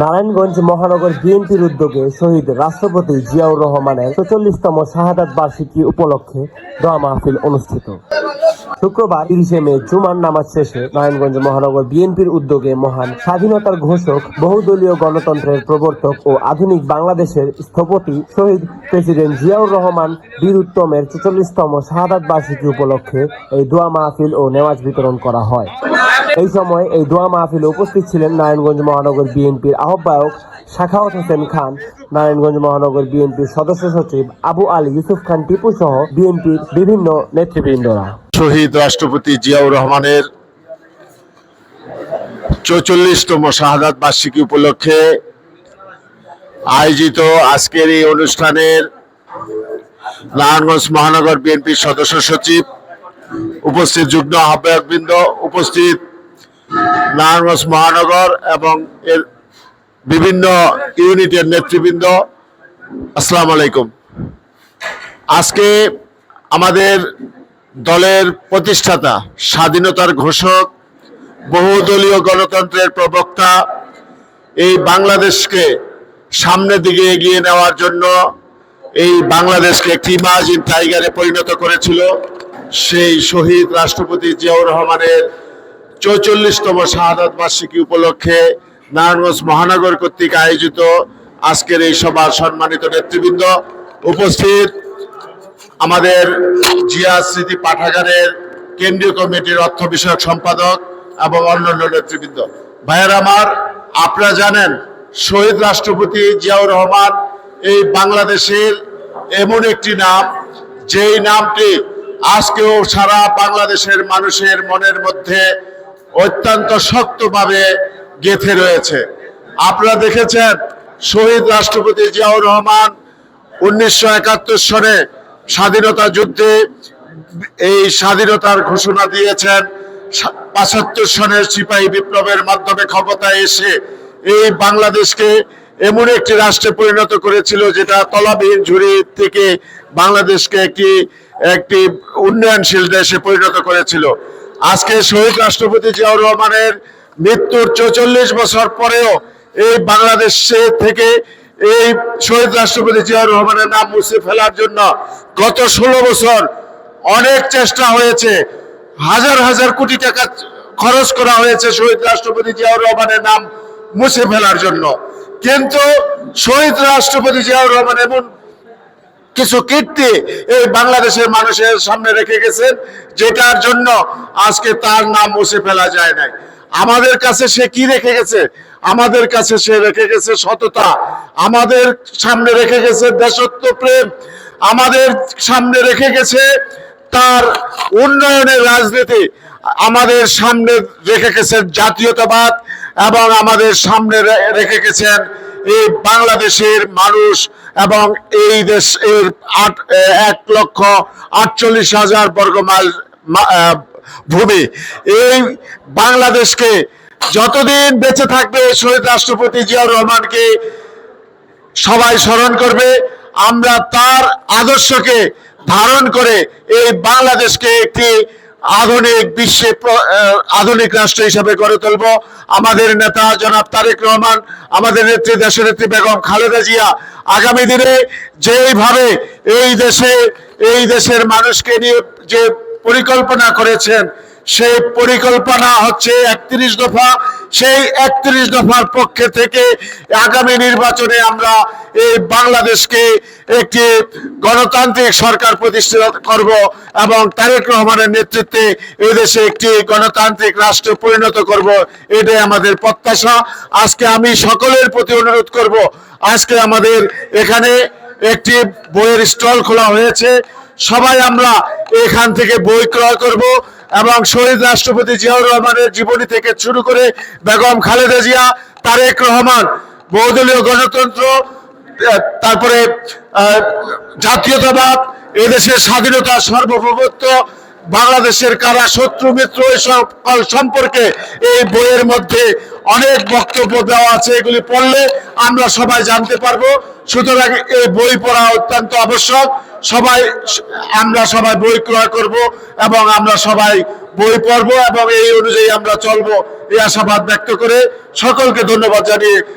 নারায়ণগঞ্জ মহানগর বিএনপির উদ্যোগে শহীদ রাষ্ট্রপতি জিয়াউর রহমানের চল্লিশতম শাহাদাত বার্ষিকী উপলক্ষে দোয়া মাহফিল অনুষ্ঠিত। শুক্রবার তিরিশে মে জুমার নামাজ শেষে নারায়ণগঞ্জ মহানগর বিএনপির উদ্যোগে মহান স্বাধীনতার ঘোষক, বহুদলীয় গণতন্ত্রের প্রবর্তক ও আধুনিক বাংলাদেশের স্থপতি শহীদ প্রেসিডেন্ট জিয়াউর রহমান বীর উত্তমের ছেচল্লিশতম শাহাদাত বার্ষিকী উপলক্ষে এই দোয়া মাহফিল ও নেওয়াজ বিতরণ করা হয়। এই সময় এই দোয়া মাহফিলে উপস্থিত ছিলেন নারায়ণগঞ্জ মহানগর বিএনপির আহ্বায়ক শাখাওয়াত হোসেন খান, নারায়ণগঞ্জ মহানগর বিএনপির সদস্য সচিব আবু আলী ইউসুফ খান টিপু সহ বিএনপির বিভিন্ন নেতৃবৃন্দরা। শহীদ রাষ্ট্রপতি জিয়াউর রহমানের চৌচল্লিশতম শাহাদাত বার্ষিকী উপলক্ষে আয়োজিত আজকের এই অনুষ্ঠানের নারায়ণগঞ্জ মহানগর বিএনপির সদস্য সচিব, উপস্থিত যুগ্ম আহ্বায়কবৃন্দ, উপস্থিত নারায়ণগঞ্জ মহানগর এবং এর বিভিন্ন ইউনিটের নেতৃবৃন্দ, আসসালামু আলাইকুম। আজকে আমাদের দলের প্রতিষ্ঠাতা, স্বাধীনতার ঘোষক, বহুদলীয় গণতন্ত্রের প্রবক্তা, এই বাংলাদেশকে সামনের দিকে এগিয়ে নেওয়ার জন্য এই বাংলাদেশকে একটি ইমাজিন টাইগারে পরিণত করেছিল সেই শহীদ রাষ্ট্রপতি জিয়াউর রহমানের চৌচল্লিশতম শাহাদাত বার্ষিকী উপলক্ষে নারায়ণগঞ্জ মহানগর কর্তৃক আয়োজিত আজকের এই সভার সম্মানিত নেতৃবৃন্দ উপস্থিত আমাদের জিয়া স্মৃতি পাঠাগারের কেন্দ্রীয় কমিটির অর্থ বিষয়ক সম্পাদক এবং অন্যান্য নেতৃবৃন্দ। ভাইয়ের আমার, আপনারা জানেন, শহীদ রাষ্ট্রপতি জিয়াউর রহমান এই বাংলাদেশের এমন একটি নাম, যেই নামটি আজকেও সারা বাংলাদেশের মানুষের মনের মধ্যে অত্যন্ত শক্তভাবে গেঁথে রয়েছে। আপনারা দেখেছেন, শহীদ রাষ্ট্রপতি জিয়াউর রহমান উনিশশো একাত্তর সনে স্বাধীনতা যুদ্ধে এই স্বাধীনতার ঘোষণা দিয়েছেন। পাঁচাত্তর সনের সিপাহী বিপ্লবের মাধ্যমে ক্ষমতায় এসে এই বাংলাদেশকে এমন একটি রাষ্ট্রে পরিণত করেছিল যেটা তলাবিহীন ঝুড়ি থেকে বাংলাদেশকে একটি একটি উন্নয়নশীল দেশে পরিণত করেছিল। আজকে শহীদ রাষ্ট্রপতি জিয়াউর রহমানের মৃত্যুর চৌচল্লিশ বছর পরেও এই বাংলাদেশে থেকে এই শহীদ রাষ্ট্রপতি জিয়াউর রহমানের নাম মুছে ফেলার জন্য গত ষোলো বছর অনেক চেষ্টা হয়েছে। হাজার হাজার কোটি টাকা খরচ করা হয়েছে শহীদ রাষ্ট্রপতি জিয়াউর রহমানের নাম মুছে ফেলার জন্য। কিন্তু শহীদ রাষ্ট্রপতি জিয়াউর রহমান এমন কিছু কীর্তি এই বাংলাদেশের মানুষের সামনে রেখে গেছেন, যেটার জন্য আজকে তার নাম মুছে ফেলা যায় নাই। আমাদের কাছে সে কি রেখে গেছে? আমাদের কাছে সে রেখে গেছে সততা। আমাদের সামনে রেখে গেছে দেশত্ব, প্রেম। আমাদের সামনে রেখে গেছে তার উন্নয়নের রাজনীতি। আমাদের সামনে রেখে গেছেন জাতীয়তাবাদ এবং আমাদের সামনে রেখে গেছেন এই বাংলাদেশের মানুষ এবং এই দেশ এর আট এক লক্ষ আটচল্লিশ হাজার বর্গ মাইল ভূমি। এই বাংলাদেশকে যতদিন বেঁচে থাকবে, শহীদ রাষ্ট্রপতি জিয়াউর রহমানকে সবাই স্মরণ করবে। আমরা তার আদর্শকে ধারণ করে এই বাংলাদেশকে একটি আধুনিক বিশ্বে আধুনিক রাষ্ট্র হিসাবে গড়ে তুলব। আমাদের নেতা জনাব তারেক রহমান, আমাদের নেত্রী, দেশের নেত্রী বেগম খালেদা জিয়া আগামী দিনে যেইভাবে এই দেশে, এই দেশের মানুষকে নিয়ে যে পরিকল্পনা করেছেন। সেই পরিকল্পনা হচ্ছে একত্রিশ দফা। সেই একত্রিশ দফার পক্ষে থেকে আগামী নির্বাচনে আমরা এই বাংলাদেশকে একটি গণতান্ত্রিক সরকার প্রতিষ্ঠা করব এবং তারেক রহমানের নেতৃত্বে এই দেশে একটি গণতান্ত্রিক রাষ্ট্রে পরিণত করব, এটাই আমাদের প্রত্যাশা। আজকে আমি সকলের প্রতি অনুরোধ করব, আজকে আমাদের এখানে একটি বইয়ের স্টল খোলা হয়েছে। সবাই আমরা এখান থেকে বই ক্রয় করব এবং শহীদ রাষ্ট্রপতি জিয়াউর রহমানের জীবনী থেকে শুরু করে বেগম খালেদা জিয়া, তারেক রহমান, বহুদলীয় গণতন্ত্র তারপরে জাতীয়তাবাদ, এদেশের স্বাধীনতা, সার্বভৌমত্ব বাংলাদেশের কারা শত্রু মিত্র সকল সম্পর্কে এই বইয়ের মধ্যে অনেক বক্তব্য দেওয়া আছে, এগুলি পড়লে আমরা সবাই জানতে পারব। সুতরাং এই বই পড়া অত্যন্ত আবশ্যক। সবাই, আমরা সবাই বই ক্রয় করব এবং আমরা সবাই বই পড়ব এবং এই অনুযায়ী আমরা চলবো, এই আশাবাদ ব্যক্ত করে সকলকে ধন্যবাদ জানিয়ে